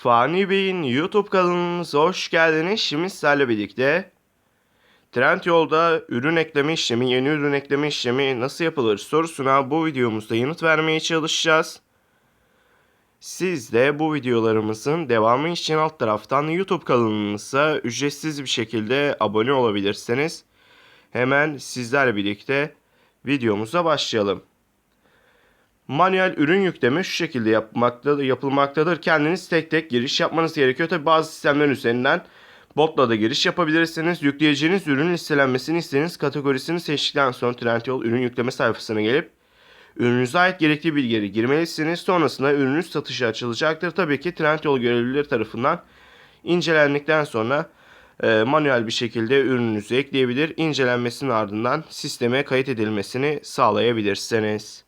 Fani Bey'in YouTube kanalımıza hoş geldiniz. Şimdi sizlerle birlikte Trendyol'da ürün ekleme işlemi, yeni ürün ekleme işlemi nasıl yapılır sorusuna bu videomuzda yanıt vermeye çalışacağız. Siz de bu videolarımızın devamı için alt taraftan YouTube kanalımıza ücretsiz bir şekilde abone olabilirsiniz. Hemen sizlerle birlikte videomuza başlayalım. Manuel ürün yükleme şu şekilde yapmakta, yapılmaktadır. Kendiniz tek tek giriş yapmanız gerekiyor. Tabi bazı sistemler üzerinden botla da giriş yapabilirsiniz. Yükleyeceğiniz ürün listelenmesini istediğiniz kategorisini seçtikten sonra Trendyol ürün yükleme sayfasına gelip ürününüze ait gerekli bilgileri girmelisiniz. Sonrasında ürününüz satışa açılacaktır. Tabii ki Trendyol görevlileri tarafından incelendikten sonra e, manuel bir şekilde ürününüzü ekleyebilir. İncelenmesinin ardından sisteme kayıt edilmesini sağlayabilirsiniz.